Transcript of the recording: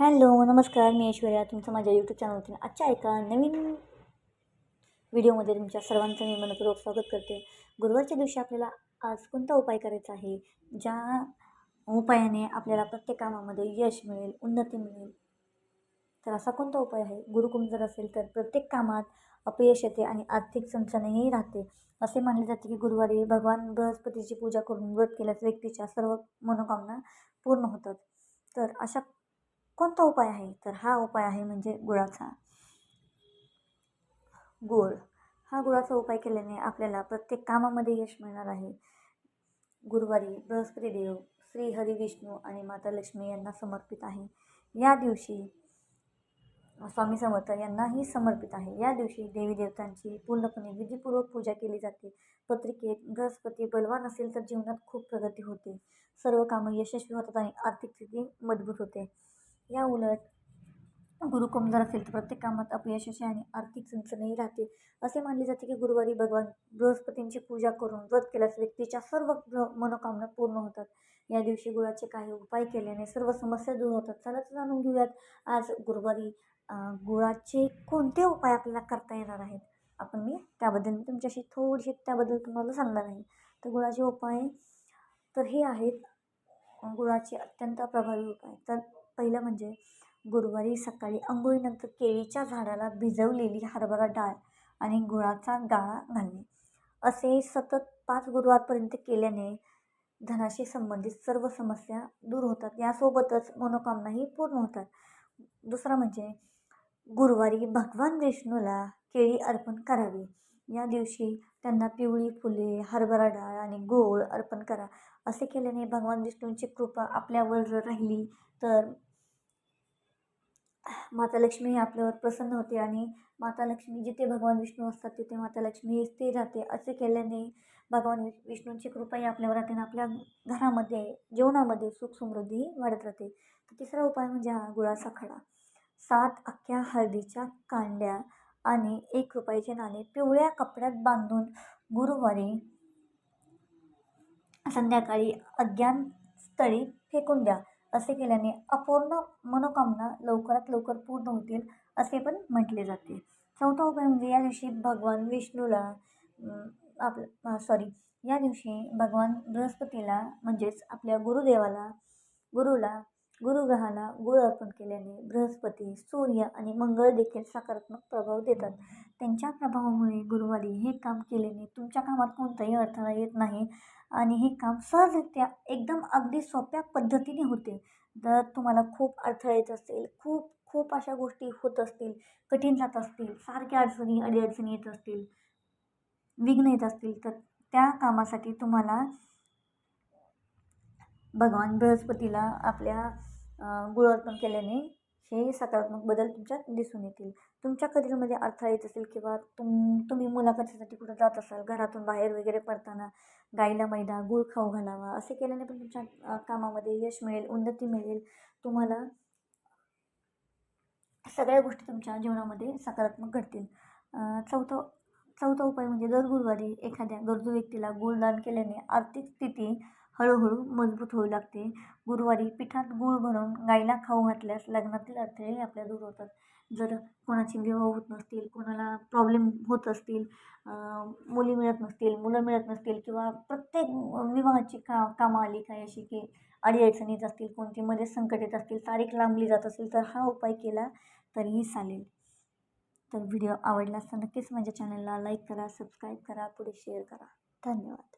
Hello नमस्कार मी ऐश्वर्या. तुमचं माझ्या यूट्यूब चॅनलवरती आजच्या एका नवीन व्हिडिओमध्ये तुमच्या सर्वांचं मी मनपूर्वक स्वागत करते. गुरुवारच्या दिवशी आपल्याला आज कोणता उपाय करायचा आहे? ज्या उपायाने आपल्याला प्रत्येक कामामध्ये यश मिळेल उन्नती मिळेल तर असा कोणता उपाय आहे? गुरुकुंभ जर असेल तर प्रत्येक कामात अपयश येते आणि आर्थिक संचनही राहते. असे मानले जाते की गुरुवारी भगवान बृहस्पतीची पूजा करून व्रत केल्यास व्यक्तीच्या सर्व मनोकामना पूर्ण होतात. तर अशा कोणता उपाय आहे? तर हा उपाय आहे म्हणजे गुळाचा. गुळ. हा गुळाचा उपाय केल्याने आपल्याला प्रत्येक कामामध्ये यश मिळणार आहे. गुरुवारी बृहस्पती देव श्री हरी विष्णू आणि माता लक्ष्मी यांना समर्पित आहे. या दिवशी स्वामी समर्थ यांनाही समर्पित आहे. या दिवशी देवी देवतांची पूर्णपणे विधीपूर्वक पूजा केली जाते. पत्रिकेत बृहस्पती बलवान असेल तर जीवनात खूप प्रगती होते. सर्व कामं यशस्वी होतात आणि आर्थिक स्थिती मजबूत होते. या उलट गुरु कमजोर असेल तर प्रत्येक कामात अपयशाची आणि आर्थिक चणचणही राहते. असे मानले जाते की गुरुवारी भगवान बृहस्पतींची पूजा करून व्रत केल्यास व्यक्तीच्या सर्व मनोकामना पूर्ण होतात. या दिवशी गुळाचे काही उपाय केल्याने सर्व समस्या दूर होतात. चला जाणून घेऊयात. आज गुरुवारी गुळाचे कोणते उपाय आपल्याला करता येणार आहेत? आपण मी त्याबद्दल मी तुमच्याशी थोडीशी त्याबद्दल तुम्हाला सांगणार आहे. तर गुळाचे उपाय तर हे आहेत. गुळाचे अत्यंत प्रभावी उपाय. तर पहिलं म्हणजे गुरुवारी सकाळी अंघोळीनंतर केळीच्या झाडाला भिजवलेली हरभरा डाळ आणि गुळाचा गाळा घालणे. असे सतत पाच गुरुवारपर्यंत केल्याने धनाशी संबंधित सर्व समस्या दूर होतात. यासोबतच मनोकामनाही पूर्ण होतात. दुसरा म्हणजे गुरुवारी भगवान विष्णूला केळी अर्पण करावी. या दिवशी त्यांना पिवळी फुले हरभरा डाळ आणि गोळ अर्पण करा. असे केल्याने भगवान विष्णूंची कृपा आपल्यावर जर राहिली तर माता लक्ष्मी ही आपल्यावर प्रसन्न होते आणि माता लक्ष्मी जिथे भगवान विष्णू असतात तिथे माता लक्ष्मी स्थिर राहते. असे केल्याने भगवान वि विष्णूंची कृपाही आपल्यावर राहते आणि आपल्या घरामध्ये जेवणामध्ये सुख समृद्धी वाढत राहते. तर तिसरा उपाय म्हणजे हा गुळाचा खडा. सात अख्ख्या हळदीच्या कांड्या आणि एक रुपयाचे नाणे पिवळ्या कपड्यात बांधून गुरुवारी संध्याकाळी अज्ञान स्थळी फेकून द्या. असे केल्याने अपूर्ण मनोकामना लवकरात लवकर पूर्ण होतील असे पण म्हटले जाते. चौथा उपाय म्हणजे या दिवशी भगवान विष्णूला आपलं सॉरी या दिवशी भगवान बृहस्पतीला म्हणजेच आपल्या गुरुदेवाला गुरुला गुरुग्रहाला गुळ अर्पण केल्याने बृहस्पती सूर्य आणि मंगळ देखील सकारात्मक प्रभाव देतात. त्यांच्या प्रभावामुळे गुरुवारी हे काम केल्याने तुमच्या कामात कोणताही अडथळा येत नाही आणि हे काम सहजरित्या एकदम अगदी सोप्या पद्धतीने होते. जर तुम्हाला खूप अडथळा येत असेल खूप खूप अशा गोष्टी होत असतील कठीण जात असतील सारख्या अडचणी अडीअडचणी येत असतील विघ्न येत असतील तर त्या कामासाठी तुम्हाला भगवान बृहस्पतीला आपल्या गुळ अर्पण केल्याने हे सकारात्मक बदल तुमच्यात दिसून येतील. तुमच्या करिअरमध्ये अडथळा येत असेल किंवा तुम तुम्ही मुलाखतीसाठी कुठं जात असाल घरातून बाहेर वगैरे पडताना गाईला मैदा गूळ खाऊ घालावा असे केल्याने पण तुमच्या कामामध्ये यश मिळेल उन्नती मिळेल. तुम्हाला सगळ्या गोष्टी तुमच्या जीवनामध्ये सकारात्मक घडतील. चौथा चौथा उपाय म्हणजे दर गुरुवारी एखाद्या गरजू व्यक्तीला गुळदान केल्याने आर्थिक स्थिती हळूहळू मजबूत होऊ लागते. गुरुवारी पिठात गूळ भरून गाईला खाऊ घातल्यास लग्नातील अडथळे आपल्या दूर होतात. जर कोणाची विवाह होत नसतील कोणाला प्रॉब्लेम होत असतील मुली मिळत नसतील मुलं मिळत नसतील किंवा प्रत्येक विवाहाची का कामं आली काय अशी की अडीअडचणीत येत असतील कोणती मध्ये संकट येत असतील तारीख लांबली जात असेल तर हा उपाय केला तरीही चालेल. तर व्हिडिओ आवडला असता नक्कीच माझ्या चॅनलला लाईक करा सबस्क्राईब करा पुढे शेअर करा. धन्यवाद.